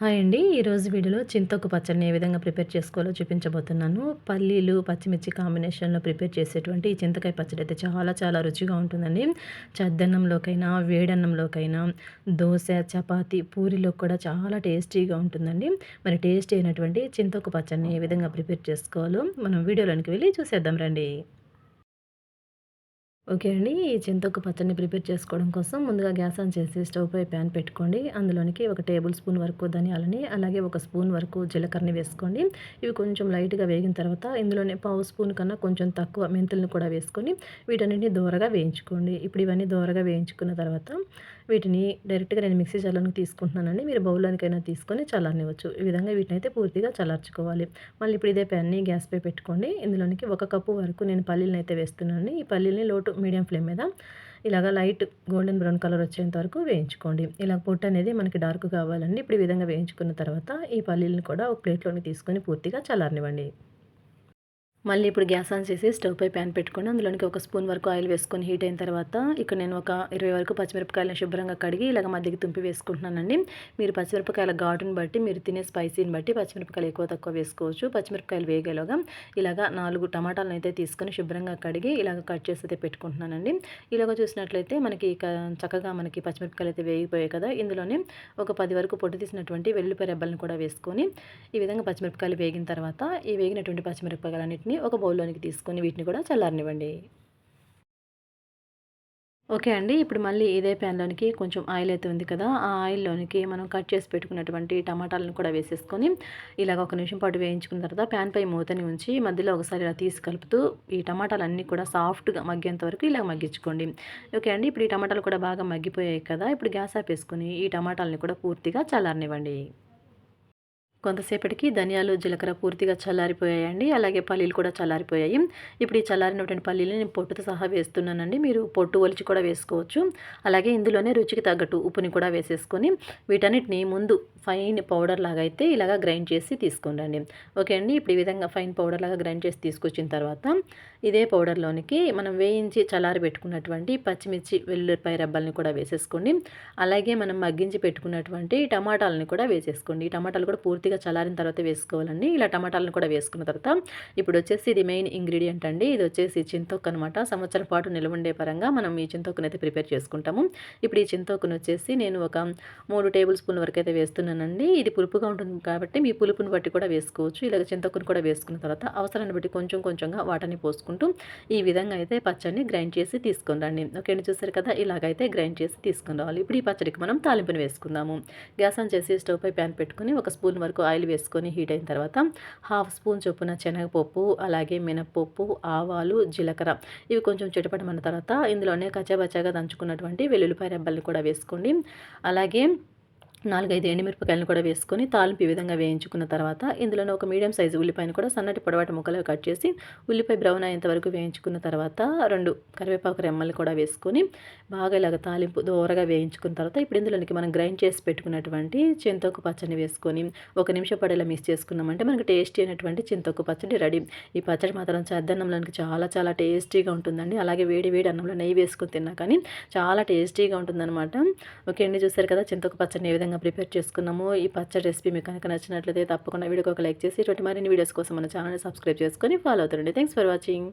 Hi అండి. ఈరోజు వీడియోలో చింతొక్కు పచ్చడిని ఏ విధంగా ప్రిపేర్ చేసుకోవాలో చూపించబోతున్నాను. పల్లీలు పచ్చిమిర్చి కాంబినేషన్లో ప్రిపేర్ చేసేటువంటి ఈ చింతకాయ పచ్చడి అయితే చాలా చాలా రుచిగా ఉంటుందండి. చద్దన్నంలోకైనా వేడన్నంలోకైనా దోశ చపాతి పూరిలో కూడా చాలా టేస్టీగా ఉంటుందండి. మరి టేస్టీ అయినటువంటి చింతొక్కు పచ్చడిని ఏ విధంగా ప్రిపేర్ చేసుకోవాలో మనం వీడియోలోనికి వెళ్ళి చూసేద్దాం రండి. ఓకే అండి. ఈ చింతకు పచ్చడిని ప్రిపేర్ చేసుకోవడం కోసం ముందుగా గ్యాస్ ఆన్ చేసి స్టవ్ పై ప్యాన్ పెట్టుకోండి. అందులోనికి ఒక టేబుల్ స్పూన్ వరకు ధనియాలని అలాగే ఒక స్పూన్ వరకు జీలకర్రని వేసుకోండి. ఇవి కొంచెం లైట్గా వేగిన తర్వాత ఇందులోనే పావు స్పూన్ కన్నా కొంచెం తక్కువ మెంతులను కూడా వేసుకొని వీటన్నిటిని దూరగా వేయించుకోండి. ఇప్పుడు ఇవన్నీ దూరగా వేయించుకున్న తర్వాత వీటిని డైరెక్ట్గా నేను మిక్సీ జార్లోకి తీసుకుంటున్నానండి. మీరు బౌల్లోనికైనా తీసుకొని చల్లారనివ్వచ్చు. ఈ విధంగా వీటిని అయితే పూర్తిగా చల్లార్చుకోవాలి. మళ్ళీ ఇప్పుడు ఇదే ప్యాన్ని గ్యాస్పై పెట్టుకోండి. ఇందులోనికి ఒక కప్పు వరకు నేను పల్లీలను అయితే వేస్తున్నాను ఈ పల్లీలని లోటు మీడియం ఫ్లేమ్ మీద ఇలాగ లైట్ గోల్డెన్ బ్రౌన్ కలర్ వచ్చేంత వరకు వేయించుకోండి. ఇలా పొట్టు అనేది మనకి డార్క్ కావాలండి. ఇప్పుడు ఈ విధంగా వేయించుకున్న తర్వాత ఈ పల్లీలను కూడా ఒక ప్లేట్లోకి తీసుకొని పూర్తిగా చల్లారనివ్వండి. మళ్ళీ ఇప్పుడు గ్యాస్ ఆన్ చేసి స్టవ్ పై ప్యాన్ పెట్టుకొని అందులోనికి ఒక స్పూన్ వరకు ఆయిల్ వేసుకొని హీట్ అయిన తర్వాత ఇక్కడ నేను ఒక ఇరవై వరకు పచ్చిమిరపకాయలను శుభ్రంగా కడిగి ఇలాగ మధ్యకి తుంపి వేసుకుంటున్నానండి. మీరు పచ్చిమిరపకాయల ఘాటుని బట్టి మీరు తినే స్పైసీని బట్టి పచ్చిమిరపకాయలు ఎక్కువ తక్కువ వేసుకోవచ్చు. పచ్చిమిరపకాయలు వేగేలోగా ఇలాగ నాలుగు టమాటాలను అయితే తీసుకొని శుభ్రంగా కడిగి ఇలాగ కట్ చేసి అయితే పెట్టుకుంటున్నానండి. ఇలాగ చూసినట్లయితే మనకి చక్కగా మనకి పచ్చిమిరపకాయలు అయితే వేగిపోయాయి కదా! ఇందులోనే ఒక పది వరకు పొట్టు తీసినటువంటి వెల్లుల్లిపాయ రెబ్బలను కూడా వేసుకొని ఈ విధంగా పచ్చిమిరపకాయలు వేగిన తర్వాత ఈ వేగినటువంటి పచ్చిమిరపకాయలన్నింటినీ ఒక బౌల్లోనికి తీసుకొని వీటిని కూడా చల్లారనివ్వండి. ఓకే అండి ఇప్పుడు మళ్ళీ ఇదే ప్యాన్లోనికి కొంచెం ఆయిల్ అయితే ఉంది కదా ఆ ఆయిల్లోనికి మనం కట్ చేసి పెట్టుకున్నటువంటి టమాటాలను కూడా వేసేసుకొని ఇలాగ ఒక నిమిషం పాటు వేయించుకున్న తర్వాత ప్యాన్ పై మూతని ఉంచి మధ్యలో ఒకసారి ఇలా తీసి కలుపుతూ ఈ టమాటాలు అన్నీ కూడా సాఫ్ట్గా మగ్గేంత వరకు ఇలా మగ్గించుకోండి. ఓకే అండి ఇప్పుడు ఈ టమాటాలు కూడా బాగా మగ్గిపోయాయి కదా ఇప్పుడు గ్యాస్ ఆపేసుకొని ఈ టమాటాలని కూడా పూర్తిగా చల్లారనివ్వండి. కొంతసేపటికి ధనియాలు జీలకర్ర పూర్తిగా చల్లారిపోయాయండి. అలాగే పల్లీలు కూడా చల్లారిపోయాయి. ఇప్పుడు ఈ చల్లారినటువంటి పల్లీలు నేను పొట్టుతో సహా వేస్తున్నానండి. మీరు పొట్టు ఒలిచి కూడా వేసుకోవచ్చు. అలాగే ఇందులోనే రుచికి తగ్గట్టు ఉప్పుని కూడా వేసేసుకొని వీటన్నిటిని ముందు ఫైన్ పౌడర్ లాగా అయితే ఇలాగా గ్రైండ్ చేసి తీసుకుండండి. ఓకే అండి. ఇప్పుడు ఈ విధంగా ఫైన్ పౌడర్ లాగా గ్రైండ్ చేసి తీసుకొచ్చిన తర్వాత ఇదే పౌడర్లోనికి మనం వేయించి చల్లారి పెట్టుకున్నటువంటి పచ్చిమిర్చి వెల్లుల్లిపాయ రబ్బల్ని కూడా వేసేసుకోండి. అలాగే మనం మగ్గించి పెట్టుకున్నటువంటి టమాటాలని కూడా వేసేసుకోండి. ఈ టమాటాలు కూడా పూర్తిగా చల్లారిన తర్వాత వేసుకోవాలండి. ఇలా టమాటాలను కూడా వేసుకున్న తర్వాత ఇప్పుడు వచ్చేసి ఇది మెయిన్ ఇంగ్రీడియంట్ అండి. ఇది వచ్చేసి చింతొక్కు అనమాట సంవత్సరం పాటు నిలవండే పరంగా మనం ఈ చింతొక్కును అయితే ప్రిపేర్ చేసుకుంటాము. ఇప్పుడు ఈ చింతొక్కును వచ్చేసి నేను ఒక మూడు టేబుల్ స్పూన్ వరకు అయితే వేస్తున్నాను ఇది పులుపుగా ఉంటుంది కాబట్టి మీ పులుపుని బట్టి కూడా వేసుకోవచ్చు. ఇలాగ చింతకుని కూడా వేసుకున్న తర్వాత అవసరాన్ని బట్టి కొంచెం కొంచెంగా వాటర్ని పోసుకుంటూ ఈ విధంగా అయితే పచ్చడిని గ్రైండ్ చేసి తీసుకుని రండి. ఓకే చూసారు కదా? ఇలాగైతే గ్రైండ్ చేసి తీసుకుని రావాలి. ఇప్పుడు ఈ పచ్చడికి మనం తాలింపుని వేసుకుందాము. గ్యాస్ ఆన్ చేసి స్టవ్ పై ప్యాన్ పెట్టుకుని ఒక స్పూన్ వరకు ఆయిల్ వేసుకొని హీట్ అయిన తర్వాత హాఫ్ స్పూన్ చొప్పున శనగపప్పు అలాగే మినప్పప్పు ఆవాలు జీలకర్ర. ఇవి కొంచెం చిటపటమన్న తర్వాత ఇందులోనే కచ్చాబచ్చాగా దంచుకున్నటువంటి వెల్లుల్లిపాయ రెబ్బల్ని కూడా వేసుకోండి. అలాగే నాలుగైదు ఎండుమిరపకాయలను కూడా వేసుకొని తాలింపు ఈ విధంగా వేయించుకున్న తర్వాత ఇందులోనే ఒక మీడియం సైజు ఉల్లిపాయను కూడా సన్నటి పొడవాటి ముక్కలుగా కట్ చేసి ఉల్లిపాయ బ్రౌన్ అయ్యేంత వరకు వేయించుకున్న తర్వాత రెండు కరివేపాకు రెమ్మలు కూడా వేసుకొని బాగా ఇలాగ తాలింపు దూరగా వేయించుకున్న తర్వాత ఇప్పుడు ఇందులోనికి మనం గ్రైండ్ చేసి పెట్టుకున్నటువంటి చింతొక్కు పచ్చడి వేసుకొని ఒక నిమిషం పడేలా మిక్స్ చేసుకున్నామంటే మనకు టేస్టీ అయినటువంటి చింతొక్కు పచ్చడి రెడీ. ఈ పచ్చడి మాత్రం చద్దన్నంలోనికి చాలా చాలా టేస్టీగా ఉంటుందండి. అలాగే వేడి వేడి అన్నంలో నెయ్యి వేసుకొని తిన్నా కానీ చాలా టేస్టీగా ఉంటుందన్నమాట. ఓకే అండి చూసారు కదా చింతొక్కు పచ్చడిని ఏ విధంగా విధంగా ప్రిపేర్ చేసుకున్నాము. ఈ పచ్చడి రెసిపీ మీకు కనుక నచ్చినట్లయితే తప్పకుండా వీడియోకి ఒక లైక్ చేసి ఇటువంటి మరిన్ని వీడియోస్ కోసం మన ఛానల్ని సబ్స్క్రైబ్ చేసుకొని ఫాలో అవుతారండి థ్యాంక్స్ ఫర్ వాచింగ్